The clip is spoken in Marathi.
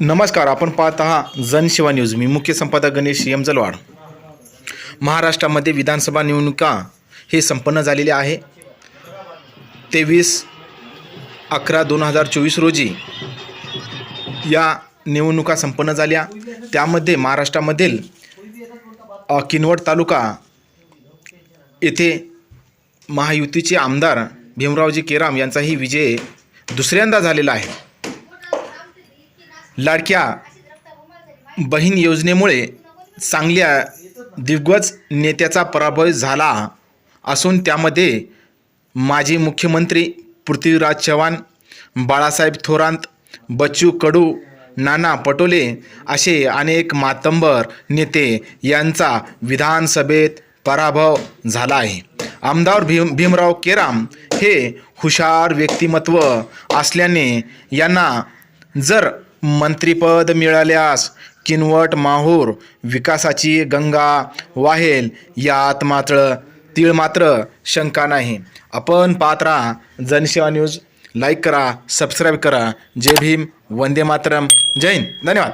नमस्कार आपण पाहत आहात जनशिवा न्यूज. मी मुख्य संपादक गणेश यमजलवाड महाराष्ट्रामध्ये विधानसभा निवडणुका हे संपन्न झालेले आहे. तेवीस अकरा दोन हजार चोवीस रोजी या निवडणुका संपन्न झाल्या. त्यामध्ये महाराष्ट्रामधील किनवट तालुका येथे महायुतीचे आमदार भीमरावजी केराम यांचाही विजय दुसऱ्यांदा झालेला आहे. लाडक्या बहीण योजनेमुळे चांगल्या दिग्गज नेत्याचा पराभव झाला असून त्यामध्ये माजी मुख्यमंत्री पृथ्वीराज चव्हाण बाळासाहेब थोरांत बच्चू कडू नाना पटोले असे अनेक मातंबर नेते यांचा विधानसभेत पराभव झाला आहे. आमदार भीम भीमराव केराम हे हुशार व्यक्तिमत्व असल्याने यांना जर मंत्रिपद मिळाल्यास किनवट माहूर विकासाची गंगा वाहेल यात मात्र तीळ मात्र शंका नाही. आपण पाहत राहा जनसेवा न्यूज. लाईक करा सबस्क्राईब करा. जय भीम. वंदे मातरम. जय हिंद. धन्यवाद.